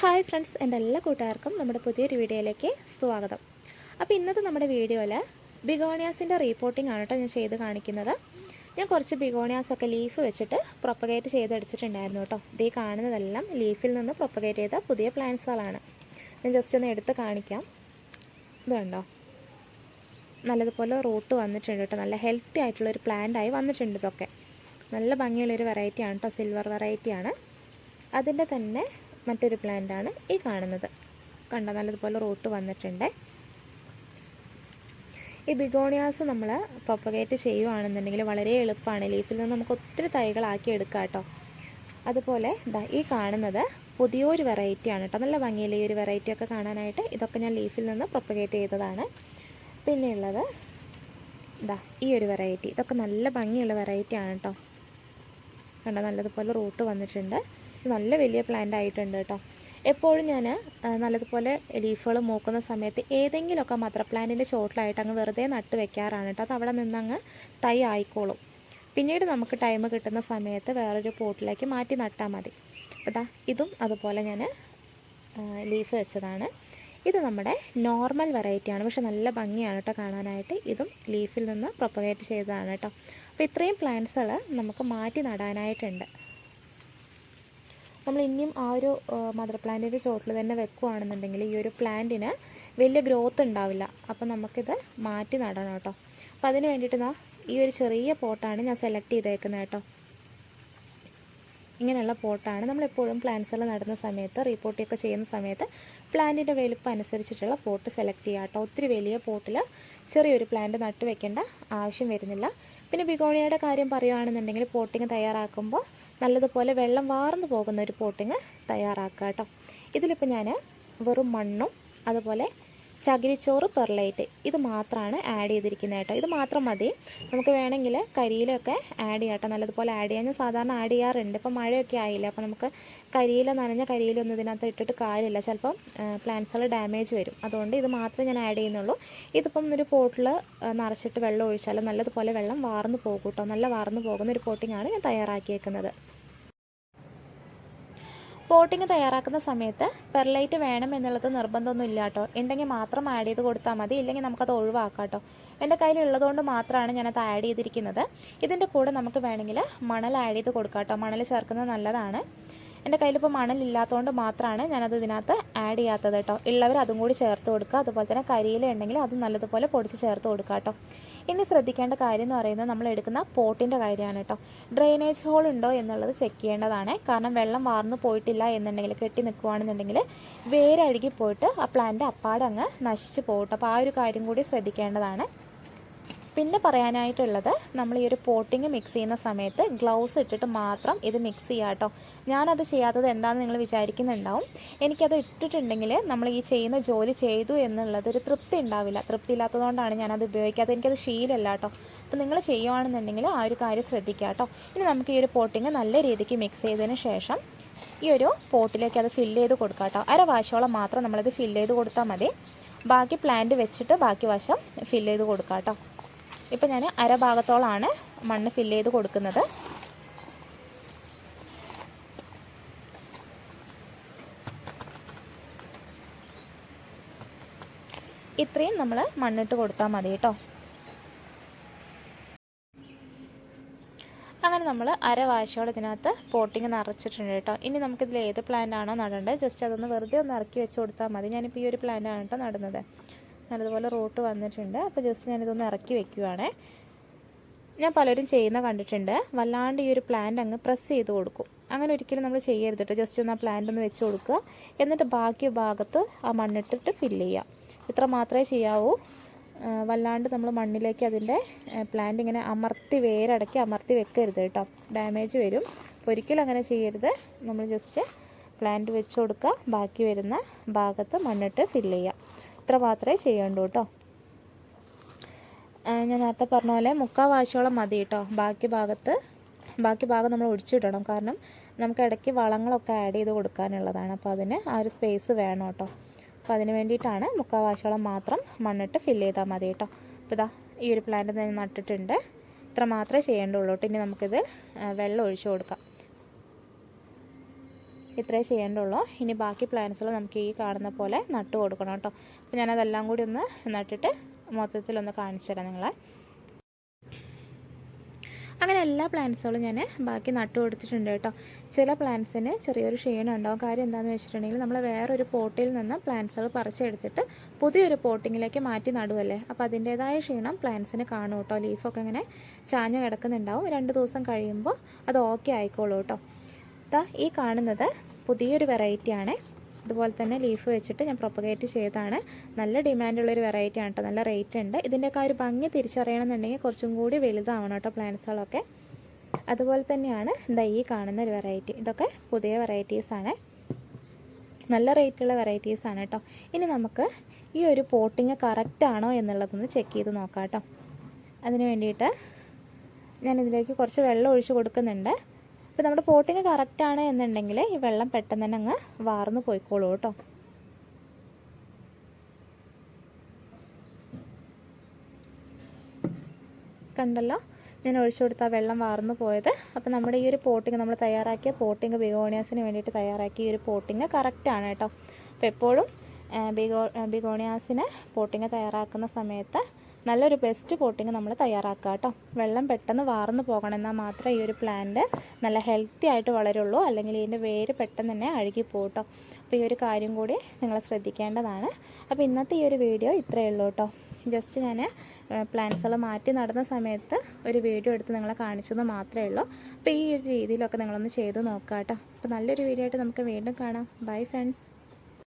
Hi friends എന്റെ എല്ലാ കൂട്ടുകാർക്കും നമ്മുടെ പുതിയൊരു വീഡിയോയിലേക്ക് സ്വാഗതം. അപ്പോൾ ഇന്നത്തെ നമ്മുടെ വീഡിയോയിൽ ബിഗോണിയാസിന്റെ റീപ്പോർട്ടിംഗ് ആണ് കേട്ടോ ഞാൻ ചെയ്ത് കാണിക്കുന്നത്. ഞാൻ കുറച്ച് ബിഗോണിയാസ് ഒക്കെ ലീഫ് വെച്ചിട്ട് പ്രൊപ്പഗേറ്റ് ചെയ്തെടുത്തിട്ടുണ്ടായിരുന്നു കേട്ടോ. ഇതേ കാണുന്നതെല്ലാം ലീഫിൽ നിന്ന് പ്രൊപ്പഗേറ്റ് ചെയ്ത പുതിയ പ്ലാന്റ്സുകളാണ് ഞാൻ ജസ്റ്റ് ഒന്ന് എടുത്ത് കാണിക്കാം. ഇതുണ്ടോ നല്ലതുപോലെ റൂട്ട് വന്നിട്ടുണ്ട് കേട്ടോ. നല്ല ഹെൽത്തി ആയിട്ടുള്ളൊരു പ്ലാന്റായി വന്നിട്ടുണ്ട് ഇതൊക്കെ. നല്ല ഭംഗിയുള്ളൊരു വെറൈറ്റിയാണ് കേട്ടോ. സിൽവർ വെറൈറ്റിയാണ് അതിന്റെ തന്നെ മറ്റൊരു പ്ലാന്റാണ് ഈ കാണുന്നത്. കണ്ട നല്ലതുപോലെ റൂട്ട് വന്നിട്ടുണ്ട്. ഈ ബിഗോണിയാസ് നമ്മൾ പ്രൊപ്പഗേറ്റ് ചെയ്യുവാണെന്നുണ്ടെങ്കിൽ വളരെ എളുപ്പമാണ്. ലീഫിൽ നിന്ന് നമുക്ക് ഒത്തിരി തൈകളാക്കി എടുക്കാം കേട്ടോ. അതുപോലെ ഇതാ ഈ കാണുന്നത് പുതിയൊരു വെറൈറ്റിയാണ് കേട്ടോ. നല്ല ഭംഗിയിൽ ഈ ഒരു വെറൈറ്റി ഒക്കെ കാണാനായിട്ട് ഇതൊക്കെ ഞാൻ ലീഫിൽ നിന്ന് പ്രൊപ്പഗേറ്റ് ചെയ്തതാണ്. പിന്നെയുള്ളത് ഇതാ ഈ ഒരു വെറൈറ്റി ഇതൊക്കെ നല്ല ഭംഗിയുള്ള വെറൈറ്റിയാണ് കേട്ടോ. കണ്ടോ നല്ലതുപോലെ റൂട്ട് വന്നിട്ടുണ്ട്. നല്ല വലിയ പ്ലാന്റ് ആയിട്ടുണ്ട് കേട്ടോ. എപ്പോഴും ഞാൻ നല്ലതുപോലെ ലീഫുകൾ മൂക്കുന്ന സമയത്ത് ഏതെങ്കിലുമൊക്കെ മദർ പ്ലാന്റിന്റെ ചോട്ടിലായിട്ട് അങ്ങ് വെറുതെ നട്ട് വെക്കാറാണ് കേട്ടോ. അത് അവിടെ നിന്നങ്ങ് തൈ ആയിക്കോളും. പിന്നീട് നമുക്ക് ടൈം കിട്ടുന്ന സമയത്ത് വേറൊരു പോട്ടിലേക്ക് മാറ്റി നട്ടാൽ മതി. അതാ ഇതും അതുപോലെ ഞാൻ ലീഫ് വെച്ചതാണ്. ഇത് നമ്മുടെ നോർമൽ വെറൈറ്റിയാണ് പക്ഷെ നല്ല ഭംഗിയാണ് കേട്ടോ കാണാനായിട്ട്. ഇതും ലീഫിൽ നിന്ന് പ്രൊപ്പഗേറ്റ് ചെയ്തതാണ് കേട്ടോ. അപ്പോൾ ഇത്രയും പ്ലാന്റ്സുകൾ നമുക്ക് മാറ്റി നടാനായിട്ടുണ്ട്. നമ്മൾ ഇനിയും ആ ഒരു മദർ പ്ലാന്റിന്റെ ചോട്ടിൽ തന്നെ വെക്കുകയാണെന്നുണ്ടെങ്കിൽ ഈ ഒരു പ്ലാന്റിന് വലിയ ഗ്രോത്ത് ഉണ്ടാവില്ല. അപ്പോൾ നമുക്കിത് മാറ്റി നടണം കേട്ടോ. അപ്പോൾ അതിന് വേണ്ടിയിട്ട് നാ ഈ ഒരു ചെറിയ പോട്ടാണ് ഞാൻ സെലക്ട് ചെയ്തേക്കുന്നത് കേട്ടോ. ഇങ്ങനെയുള്ള പോട്ടാണ് നമ്മളെപ്പോഴും പ്ലാന്റ്സുകൾ നടുന്ന സമയത്ത് റീപോട്ടിയൊക്കെ ചെയ്യുന്ന സമയത്ത് പ്ലാന്റിന്റെ വലുപ്പം അനുസരിച്ചിട്ടുള്ള പോട്ട് സെലക്ട് ചെയ്യുക കേട്ടോ. ഒത്തിരി വലിയ പോട്ടിൽ ചെറിയൊരു പ്ലാന്റ് നട്ടുവെക്കേണ്ട ആവശ്യം വരുന്നില്ല. പിന്നെ ബിഗോണിയയുടെ കാര്യം പറയുകയാണെന്നുണ്ടെങ്കിൽ പോട്ടിങ് തയ്യാറാക്കുമ്പോൾ നല്ലതുപോലെ വെള്ളം വാർന്നു പോകുന്ന ഒരു പോട്ടിങ് തയ്യാറാക്കുക കേട്ടോ. ഇതിലിപ്പോൾ ഞാൻ വെറും മണ്ണും അതുപോലെ ചകിരിച്ചോറ് പെർലൈറ്റ് ഇത് മാത്രമാണ് ആഡ് ചെയ്തിരിക്കുന്നത് കേട്ടോ. ഇത് മാത്രം മതി. നമുക്ക് വേണമെങ്കിൽ കരിയിലൊക്കെ ആഡ് ചെയ്യാം കേട്ടോ. നല്ലതുപോലെ ആഡ് ചെയ്യാൻ ഞാൻ സാധാരണ ആഡ് ചെയ്യാറുണ്ട്. ഇപ്പോൾ മഴയൊക്കെ ആയില്ല. അപ്പോൾ നമുക്ക് കരിയില നനഞ്ഞ കരിയിലൊന്നും ഇതിനകത്ത് ഇട്ടിട്ട് കാര്യമില്ല. ചിലപ്പം പ്ലാന്റ്സുകൾ ഡാമേജ് വരും. അതുകൊണ്ട് ഇത് മാത്രമേ ഞാൻ ആഡ് ചെയ്യുന്നുള്ളൂ. ഇതിപ്പം ഒരു പോട്ടിൽ നിറച്ചിട്ട് വെള്ളം ഒഴിച്ചാൽ നല്ലതുപോലെ വെള്ളം വാർന്നു പോകും കേട്ടോ. നല്ല വാർന്നു പോകുന്ന ഒരു പോട്ടിങ്ങാണ് ഞാൻ തയ്യാറാക്കിയേക്കുന്നത്. പോട്ടിങ് തയ്യാറാക്കുന്ന സമയത്ത് പെർലൈറ്റ് വേണം എന്നുള്ളത് നിർബന്ധമൊന്നും ഇല്ല കേട്ടോ. ഉണ്ടെങ്കിൽ മാത്രം ആഡ് ചെയ്ത് കൊടുത്താൽ മതി. ഇല്ലെങ്കിൽ നമുക്കത് ഒഴിവാക്കാം കേട്ടോ. എന്റെ കയ്യിലുള്ളതുകൊണ്ട് മാത്രമാണ് ഞാനത് ആഡ് ചെയ്തിരിക്കുന്നത്. ഇതിന്റെ കൂടെ നമുക്ക് വേണമെങ്കിൽ മണൽ ആഡ് ചെയ്ത് കൊടുക്കാം കേട്ടോ. മണൽ ചേർക്കുന്നത് നല്ലതാണ്. എന്റെ കയ്യിലിപ്പോൾ മണലില്ലാത്തതുകൊണ്ട് മാത്രമാണ് ഞാനത് ഇതിനകത്ത് ആഡ് ചെയ്യാത്തത് കേട്ടോ. ഉള്ളവർ അതും കൂടി ചേർത്ത് കൊടുക്കുക. അതുപോലെ തന്നെ കരിയില ഉണ്ടെങ്കിൽ അത് നല്ലതുപോലെ പൊടിച്ച് ചേർത്ത് കൊടുക്കുക കേട്ടോ. ഇനി ശ്രദ്ധിക്കേണ്ട കാര്യം എന്ന് പറയുന്നത് നമ്മൾ എടുക്കുന്ന പോട്ടിന്റെ കാര്യമാണ് കേട്ടോ. ഡ്രെയിനേജ് ഹോൾ ഉണ്ടോ എന്നുള്ളത് ചെക്ക് ചെയ്യേണ്ടതാണ്. കാരണം വെള്ളം വാർന്നു പോയിട്ടില്ല എന്നുണ്ടെങ്കിൽ കെട്ടി നിൽക്കുകയാണെന്നുണ്ടെങ്കിൽ വേരഴുകി പോയിട്ട് ആ പ്ലാന്റ് അപ്പാടങ്ങ് നശിച്ചു പോകട്ടെ അപ്പോൾ ആ ഒരു കാര്യം കൂടി ശ്രദ്ധിക്കേണ്ടതാണ്. പിന്നെ പറയാനായിട്ടുള്ളത് നമ്മൾ ഈ ഒരു പോട്ടിങ് മിക്സ് ചെയ്യുന്ന സമയത്ത് ഗ്ലൗസ് ഇട്ടിട്ട് മാത്രം ഇത് മിക്സ് ചെയ്യുക കേട്ടോ. ഞാനത് ചെയ്യാത്തത് എന്താണെന്ന് നിങ്ങൾ വിചാരിക്കുന്നുണ്ടാവും. എനിക്കത് ഇട്ടിട്ടുണ്ടെങ്കിൽ നമ്മൾ ഈ ചെയ്യുന്ന ജോലി ചെയ്തു എന്നുള്ളത് ഒരു തൃപ്തി ഉണ്ടാവില്ല. തൃപ്തി ഇല്ലാത്തതുകൊണ്ടാണ് ഞാനത് ഉപയോഗിക്കാത്തത്. എനിക്കത് ശീലമല്ല കേട്ടോ. അപ്പോൾ നിങ്ങൾ ചെയ്യുകയാണെന്നുണ്ടെങ്കിൽ ആ ഒരു കാര്യം ശ്രദ്ധിക്കുക കേട്ടോ. ഇനി നമുക്ക് ഈ ഒരു പോട്ടിങ് നല്ല രീതിക്ക് മിക്സ് ചെയ്തതിന് ശേഷം ഈ ഒരു പോട്ടിലേക്ക് അത് ഫില്ല് ചെയ്ത് കൊടുക്കാം കേട്ടോ. അര വാശോളം മാത്രം നമ്മളത് ഫില്ല് ചെയ്ത് കൊടുത്താൽ മതി. ബാക്കി പ്ലാന്റ് വെച്ചിട്ട് ബാക്കി വശം ഫില്ല് ചെയ്ത് കൊടുക്കാം കേട്ടോ. ഇപ്പം ഞാൻ അര ഭാഗത്തോളാണ് മണ്ണ് ഫില്ല് ചെയ്ത് കൊടുക്കുന്നത്. ഇത്രയും നമ്മൾ മണ്ണിട്ട് കൊടുത്താൽ മതി കേട്ടോ. അങ്ങനെ നമ്മൾ അര വാശയോടെ ഇതിനകത്ത് പോട്ടിങ് നിറച്ചിട്ടുണ്ട് കേട്ടോ. ഇനി നമുക്കിതിൽ ഏത് പ്ലാന്റ് ആണോ നടേണ്ടത് ജസ്റ്റ് അതൊന്ന് വെറുതെ ഒന്ന് ഇറക്കി വെച്ച് കൊടുത്താൽ മതി. ഞാനിപ്പോൾ ഈ ഒരു പ്ലാന്റ് ആണ് കേട്ടോ നടുന്നത്. നല്ലതുപോലെ റോട്ട് വന്നിട്ടുണ്ട്. അപ്പോൾ ജസ്റ്റ് ഞാനിതൊന്ന് ഇറക്കി വെക്കുവാണേ. ഞാൻ പലരും ചെയ്യുന്ന കണ്ടിട്ടുണ്ട്. വല്ലാണ്ട് ഈ ഒരു പ്ലാന്റ് അങ്ങ് പ്രസ് ചെയ്ത് കൊടുക്കും. അങ്ങനെ ഒരിക്കലും നമ്മൾ ചെയ്യരുത് കേട്ടോ ജസ്റ്റ് ഒന്ന് ആ പ്ലാന്റ് ഒന്ന് വെച്ച് കൊടുക്കുക. എന്നിട്ട് ബാക്കി ഭാഗത്ത് ആ മണ്ണിട്ടിട്ട് ഫില്ല് ചെയ്യാം. ഇത്ര മാത്രമേ ചെയ്യാവൂ. വല്ലാണ്ട് നമ്മൾ മണ്ണിലേക്ക് അതിന്റെ പ്ലാന്റ് ഇങ്ങനെ അമർത്തി വേരടക്കി അമർത്തി വെക്കരുത് കേട്ടോ ഡാമേജ് വരും. ഒരിക്കലും അങ്ങനെ ചെയ്യരുത്. നമ്മൾ ജസ്റ്റ് പ്ലാന്റ് വെച്ച് കൊടുക്കുക. ബാക്കി വരുന്ന ഭാഗത്ത് മണ്ണിട്ട് ഫില്ല് ചെയ്യുക ഇത്ര മാത്രമേ ചെയ്യേണ്ടൂ കേട്ടോ. ഞാൻ നേരത്തെ പറഞ്ഞ പോലെ മുക്കാൽ വാശോളം മതി കേട്ടോ. ബാക്കി ഭാഗത്ത് ബാക്കി ഭാഗം നമ്മൾ ഒഴിച്ചിടണം. കാരണം നമുക്ക് ഇടയ്ക്ക് വളങ്ങളൊക്കെ ആഡ് ചെയ്ത് കൊടുക്കാനുള്ളതാണ്. അപ്പോൾ അതിന് ആ ഒരു സ്പേസ് വേണം കേട്ടോ. അപ്പോൾ അതിന് വേണ്ടിയിട്ടാണ് മുക്കാൽ വാശോളം മാത്രം മണ്ണിട്ട് ഫില്ല് ചെയ്താൽ മതി കേട്ടോ. അപ്പോൾ ഇതാ ഈ ഒരു പ്ലാന്റ് ഞാൻ നട്ടിട്ടുണ്ട്. ഇത്ര മാത്രമേ ചെയ്യേണ്ടുള്ളൂ കേട്ടോ. ഇനി നമുക്കിത് വെള്ളം ഒഴിച്ചു കൊടുക്കാം. ഇത്രേ ചെയ്യേണ്ടുള്ളൂ. ഇനി ബാക്കി പ്ലാന്റ്സുകൾ നമുക്ക് ഈ കാണുന്ന പോലെ നട്ടു കൊടുക്കണം കേട്ടോ. അപ്പോൾ ഞാനതെല്ലാം കൂടി ഒന്ന് നട്ടിട്ട് മൊത്തത്തിലൊന്ന് കാണിച്ചു തരാം നിങ്ങളെ. അങ്ങനെ എല്ലാ പ്ലാന്റ്സുകളും ഞാൻ ബാക്കി നട്ടു കൊടുത്തിട്ടുണ്ട് കേട്ടോ. ചില പ്ലാന്റ്സിന് ചെറിയൊരു ക്ഷീണം ഉണ്ടാവും. കാര്യം എന്താണെന്ന് വെച്ചിട്ടുണ്ടെങ്കിൽ നമ്മൾ വേറൊരു പോട്ടിൽ നിന്ന് പ്ലാന്റ്സുകൾ പറിച്ചെടുത്തിട്ട് പുതിയൊരു പോട്ടിങ്ങിലേക്ക് മാറ്റി നടുവല്ലേ? അപ്പോൾ അതിന്റേതായ ക്ഷീണം പ്ലാന്റ്സിന് കാണും കേട്ടോ. ലീഫൊക്കെ ഇങ്ങനെ ചാഞ്ഞ് കിടക്കുന്നുണ്ടാവും. രണ്ട് ദിവസം കഴിയുമ്പോൾ അത് ഓക്കെ ആയിക്കോളൂ കേട്ടോ. ഈ കാണുന്നത് പുതിയൊരു വെറൈറ്റിയാണ് അതുപോലെ തന്നെ ലീഫ് വെച്ചിട്ട് ഞാൻ പ്രൊപ്പഗേറ്റ് ചെയ്തതാണ്. നല്ല ഡിമാൻഡുള്ളൊരു വെറൈറ്റി ആണ് കേട്ടോ നല്ല റേറ്റ് ഉണ്ട്. ഇതിന്റെയൊക്കെ ഒരു ഭംഗി തിരിച്ചറിയണമെന്നുണ്ടെങ്കിൽ കുറച്ചും കൂടി വലുതാവണം കേട്ടോ പ്ലാന്റ്സുകളൊക്കെ അതുപോലെ തന്നെയാണ് ഇതാ ഈ കാണുന്ന ഒരു വെറൈറ്റി ഇതൊക്കെ പുതിയ വെറൈറ്റീസാണ് നല്ല റേറ്റുള്ള വെറൈറ്റീസാണ് കേട്ടോ ഇനി നമുക്ക് ഈ ഒരു പോട്ടിങ് കറക്റ്റാണോ എന്നുള്ളതൊന്ന് ചെക്ക് ചെയ്ത് നോക്കാം കേട്ടോ അതിന് വേണ്ടിയിട്ട് ഞാനിതിലേക്ക് കുറച്ച് വെള്ളം ഒഴിച്ച് കൊടുക്കുന്നുണ്ട്. അപ്പോൾ നമ്മുടെ പോട്ടിങ് കറക്റ്റാണ് എന്നുണ്ടെങ്കിൽ ഈ വെള്ളം പെട്ടെന്ന് തന്നെ അങ്ങ് വാർന്നു പോയിക്കോളൂ കേട്ടോ. കണ്ടല്ലോ? ഞാൻ ഒഴിച്ചു കൊടുത്ത വെള്ളം വാർന്നു പോയത്. അപ്പോൾ നമ്മുടെ ഈ ഒരു പോട്ടിങ് നമ്മൾ തയ്യാറാക്കിയ പോട്ടിങ് ബിഗോണിയാസിന് വേണ്ടിയിട്ട് തയ്യാറാക്കിയ ഈ ഒരു പോട്ടിങ് കറക്റ്റാണ് കേട്ടോ. അപ്പോൾ എപ്പോഴും ബിഗോ ബിഗോണിയാസിന് പോട്ടിങ് തയ്യാറാക്കുന്ന സമയത്ത് നല്ലൊരു ബെസ്റ്റ് പോട്ടിങ് നമ്മൾ തയ്യാറാക്കുക കേട്ടോ വെള്ളം പെട്ടെന്ന് വാർന്നു പോകണം എന്നാൽ മാത്രമേ ഈ ഒരു പ്ലാന്റ് നല്ല ഹെൽത്തി ആയിട്ട് വളരുള്ളൂ. അല്ലെങ്കിൽ ഇതിന്റെ വേര് പെട്ടെന്ന് തന്നെ അഴുകി പോകും കേട്ടോ അപ്പോൾ ഈ ഒരു കാര്യം കൂടി നിങ്ങൾ ശ്രദ്ധിക്കേണ്ടതാണ്. അപ്പോൾ ഇന്നത്തെ ഈ ഒരു വീഡിയോ ഇത്രയേ ഉള്ളൂ കേട്ടോ ജസ്റ്റ് ഞാൻ പ്ലാന്റ്സുകൾ മാറ്റി നടന്ന സമയത്ത് ഒരു വീഡിയോ എടുത്ത് നിങ്ങളെ കാണിച്ചെന്ന് മാത്രമേ ഉള്ളൂ. അപ്പോൾ ഈ ഒരു രീതിയിലൊക്കെ നിങ്ങളൊന്ന് ചെയ്ത് നോക്കാം കേട്ടോ അപ്പോൾ നല്ലൊരു വീഡിയോ ആയിട്ട് നമുക്ക് വീണ്ടും കാണാം. Bye friends